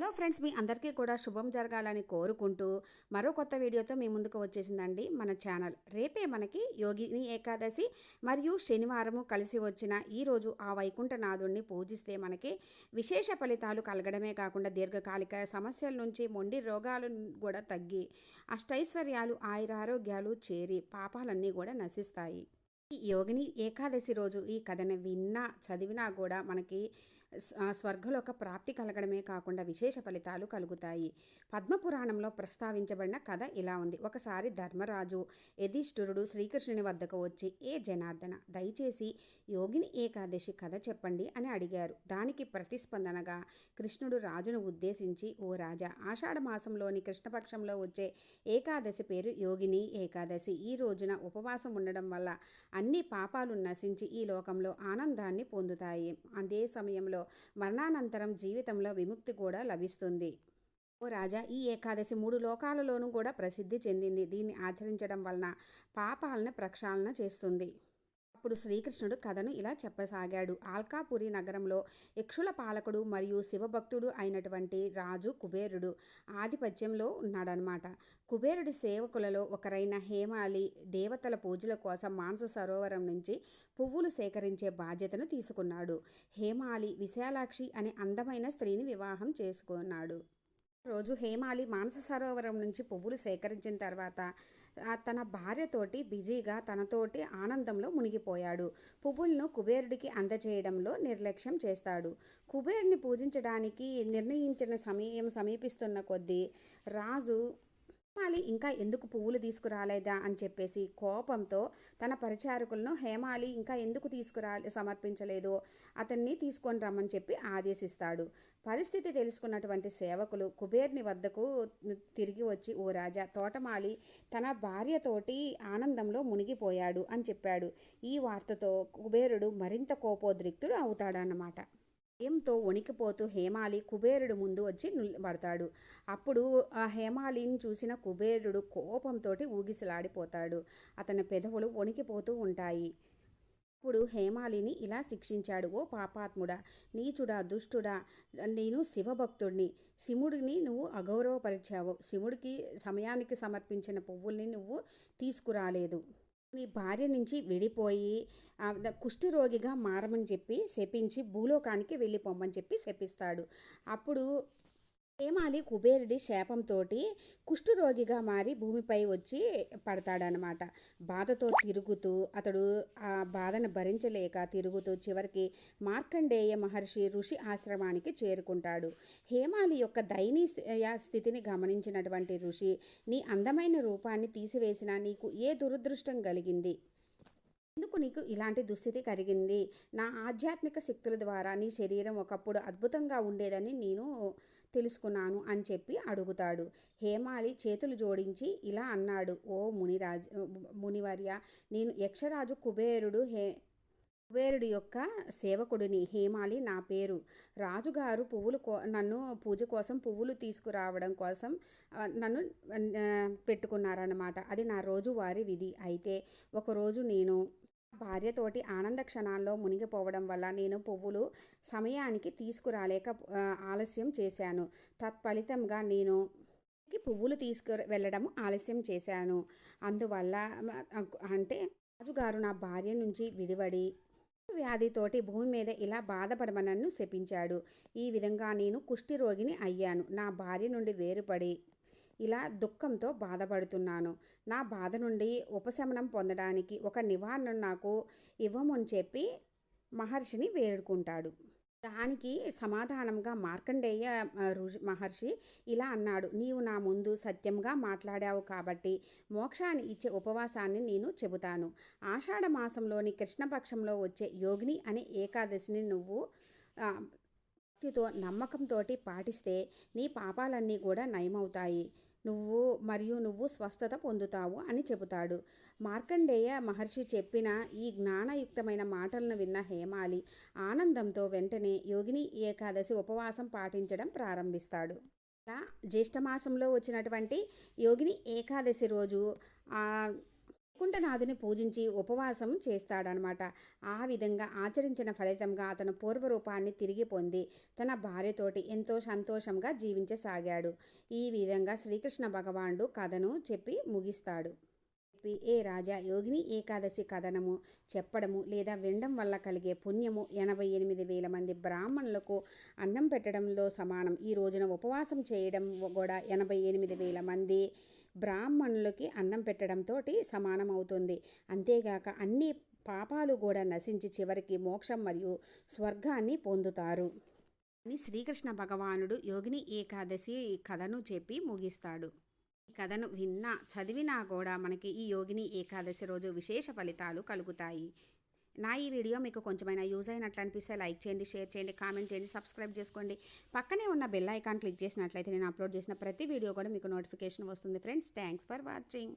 Hello friends మీ అందరికీ కూడా శుభం జరగాలని కోరుకుంటూ మరో కొత్త వీడియోతో మీ ముందుకు వచ్చేసిందండి మన ఛానల్. రేపే మనకి యోగిని ఏకాదశి మరియు శనివారము కలిసి వచ్చిన ఈరోజు ఆ వైకుంఠనాథుణ్ణి పూజిస్తే మనకి విశేష ఫలితాలు కలగడమే కాకుండా దీర్ఘకాలిక సమస్యల నుంచి మొండి రోగాలు కూడా తగ్గి అష్టైశ్వర్యాలు ఆయురారోగ్యాలు చేరి పాపాలన్నీ కూడా నశిస్తాయి. ఈ యోగిని ఏకాదశి రోజు ఈ కథను విన్నా చదివినా కూడా మనకి స్వర్గలోక ప్రాప్తి కలగడమే కాకుండా విశేష ఫలితాలు కలుగుతాయి. పద్మపురాణంలో ప్రస్తావించబడిన కథ ఇలా ఉంది. ఒకసారి ధర్మరాజు యధిష్ఠురుడు శ్రీకృష్ణుని వద్దకు వచ్చి ఏ జనార్దన దయచేసి యోగిని ఏకాదశి కథ చెప్పండి అని అడిగారు. దానికి ప్రతిస్పందనగా కృష్ణుడు రాజును ఉద్దేశించి ఓ రాజా ఆషాఢ మాసంలోని కృష్ణపక్షంలో వచ్చే ఏకాదశి పేరు యోగిని ఏకాదశి. ఈ రోజున ఉపవాసం ఉండడం వల్ల అన్ని పాపాలు నశించి ఈ లోకంలో ఆనందాన్ని పొందుతాయి. అదే సమయంలో మరణానంతరం జీవితంలో విముక్తి కూడా లభిస్తుంది. ఓ రాజా ఈ ఏకాదశి మూడు లోకాలలోనూ కూడా ప్రసిద్ధి చెందింది. దీన్ని ఆచరించడం వలన పాపాలను ప్రక్షాళన చేస్తుంది. అప్పుడు శ్రీకృష్ణుడు కథను ఇలా చెప్పసాగాడు. ఆల్కాపురి నగరంలో యక్షుల పాలకుడు మరియు శివభక్తుడు అయినటువంటి రాజు కుబేరుడు ఆధిపత్యంలో ఉన్నాడనమాట కుబేరుడి సేవకులలో ఒకరైన హేమాలి దేవతల పూజల కోసం మానస సరోవరం నుంచి పువ్వులు సేకరించే బాధ్యతను తీసుకున్నాడు. హేమాలి విశాలాక్షి అనే అందమైన స్త్రీని వివాహం చేసుకున్నాడు. రోజు హేమాలి మానస సరోవరం నుంచి పువ్వులు సేకరించిన తర్వాత తన భార్యతోటి బిజీగా తనతోటి ఆనందంలో మునిగిపోయాడు. పువ్వులను కుబేరుడికి అందచేయడంలో నిర్లక్ష్యం చేస్తాడు. కుబేరుని పూజించడానికి నిర్ణయించిన సమయం సమీపిస్తున్న కొద్దీ రాజు హేమాలి ఇంకా ఎందుకు పువ్వులు తీసుకురాలేదా అని చెప్పేసి కోపంతో తన పరిచారకులను హేమాలి ఇంకా ఎందుకు తీసుకురా సమర్పించలేదో అతన్ని తీసుకొని రమ్మని చెప్పి ఆదేశిస్తాడు. పరిస్థితి తెలుసుకున్నటువంటి సేవకులు కుబేర్ని వద్దకు తిరిగి వచ్చి ఓ రాజా తోటమాలి తన భార్యతోటి ఆనందంలో మునిగిపోయాడు అని చెప్పాడు. ఈ వార్తతో కుబేరుడు మరింత కోపోద్రిక్తుడు అవుతాడన్నమాట. భయంతో వణికిపోతూ హేమాలి కుబేరుడు ముందు వచ్చి నిలబడతాడు. అప్పుడు ఆ హేమాలిని చూసిన కుబేరుడు కోపంతో ఊగిసలాడిపోతాడు. అతని పెదవులు వణికిపోతూ ఉంటాయి. అప్పుడు హేమాలిని ఇలా శిక్షించాడు. ఓ పాపాత్ముడా నీచుడా దుష్టుడా నేను శివభక్తుడిని శివుడిని నువ్వు అగౌరవపరిచావు. శివుడికి సమయానికి సమర్పించిన పువ్వుల్ని నువ్వు తీసుకురాలేదు. నీ భార్య నుంచి విడిపోయి ద- కుష్ఠరోగిగా మారమని చెప్పి శపించి భూలోకానికి వెళ్ళిపోమని చెప్పి శపిస్తాడు. అప్పుడు హేమాలి కుబేరుడి శాపంతో కుష్ఠరోగిగా మారి భూమిపై వచ్చి పడతాడనమాట బాధతో తిరుగుతూ అతడు ఆ బాధను భరించలేక తిరుగుతూ చివరికి మార్కండేయ మహర్షి ఋషి ఆశ్రమానికి చేరుకుంటాడు. హేమాలి యొక్క దయనీయ స్థితిని గమనించినటువంటి ఋషి నీ అందమైన రూపాన్ని తీసివేసినా నీకు ఏ దురదృష్టం కలిగింది? ఎందుకు నీకు ఇలాంటి దుస్థితి కలిగింది? నా ఆధ్యాత్మిక శక్తుల ద్వారా నీ శరీరం ఒకప్పుడు అద్భుతంగా ఉండేదని నేను తెలుసుకున్నాను అని చెప్పి అడుగుతాడు. హేమాలి చేతులు జోడించి ఇలా అన్నాడు. ఓ మునిరాజ్ మునివర్య నేను యక్షరాజు కుబేరుడు హే కుబేరుడి యొక్క సేవకుడిని హేమాలి నా పేరు రాజుగారు పువ్వులు కో నన్ను పూజ కోసం పువ్వులు తీసుకురావడం కోసం నన్ను పెట్టుకున్నారన్నమాట. అది నా రోజువారి విధి. అయితే ఒకరోజు నేను భార్యతోటి ఆనంద క్షణాల్లో మునిగిపోవడం వల్ల నేను పువ్వులు సమయానికి తీసుకురాలేక ఆలస్యం చేశాను. తత్ఫలితంగా నేను పువ్వులు తీసుకు వెళ్ళడం ఆలస్యం చేశాను. అందువల్ల అంటే రాజుగారు నా భార్య నుంచి విడివడి వ్యాధితోటి భూమి మీద ఇలా బాధపడమనన్ను శపించాడు. ఈ విధంగా నేను కుష్ఠిరోగిని అయ్యాను. నా భార్య నుండి వేరుపడి ఇలా దుఃఖంతో బాధపడుతున్నాను. నా బాధ నుండి ఉపశమనం పొందడానికి ఒక నివారణ నాకు ఇవ్వమని చెప్పి మహర్షిని వేడుకుంటాడు. దానికి సమాధానంగా మార్కండేయ ఋషి- మహర్షి ఇలా అన్నాడు. నీవు నా ముందు సత్యంగా మాట్లాడావు కాబట్టి మోక్షాన్ని ఇచ్చే ఉపవాసాన్ని నేను చెబుతాను. ఆషాఢ మాసంలోని కృష్ణపక్షంలో వచ్చే యోగిని అనే ఏకాదశిని నువ్వు భక్తితో నమ్మకంతో పాటిస్తే నీ పాపాలన్నీ కూడా నయమవుతాయి. నువ్వు మరియు నువ్వు స్వస్థత పొందుతావు అని చెబుతాడు. మార్కండేయ మహర్షి చెప్పిన ఈ జ్ఞానయుక్తమైన మాటలను విన్న హేమాలి ఆనందంతో వెంటనే యోగిని ఏకాదశి ఉపవాసం పాటించడం ప్రారంభిస్తాడు. జ్యేష్ఠమాసంలో వచ్చినటువంటి యోగిని ఏకాదశి రోజు ఆ కుంటనాథుని పూజించి ఉపవాసం చేస్తాడనమాట. ఆ విధంగా ఆచరించిన ఫలితంగా అతను పూర్వరూపాన్ని తిరిగి పొంది తన భార్యతోటి ఎంతో సంతోషంగా జీవించసాగాడు. ఈ విధంగా శ్రీకృష్ణ భగవానుడు కథను చెప్పి ముగిస్తాడు. చెప్పి ఏ. రాజా యోగిని ఏకాదశి కథనము చెప్పడము లేదా వినడం వల్ల కలిగే పుణ్యము ఎనభై ఎనిమిది వేల మంది బ్రాహ్మణులకు అన్నం పెట్టడంలో సమానం. ఈ రోజున ఉపవాసం చేయడం కూడా ఎనభై ఎనిమిది వేల మంది బ్రాహ్మణులకి అన్నం పెట్టడంతో సమానం అవుతుంది అంతేగాక అన్ని పాపాలు కూడా నశించి చివరికి మోక్షం మరియు స్వర్గాన్ని పొందుతారు. అని శ్రీకృష్ణ భగవానుడు యోగిని ఏకాదశి కథను చెప్పి ముగిస్తాడు. కథను విన్నా చదివినా కూడా మనకి ఈ యోగిని ఏకాదశి రోజు విశేష ఫలితాలు కలుగుతాయి. నా ఈ వీడియో మీకు కొంచెమైనా యూజ్ అయినట్లు అనిపిస్తే లైక్ చేయండి షేర్ చేయండి కామెంట్ చేయండి సబ్స్క్రైబ్ చేసుకోండి. పక్కనే ఉన్న బెల్ ఐకాన్ క్లిక్ చేసినట్లయితే నేను అప్లోడ్ చేసిన ప్రతి వీడియో కూడా మీకు నోటిఫికేషన్ వస్తుంది. Friends thanks for watching.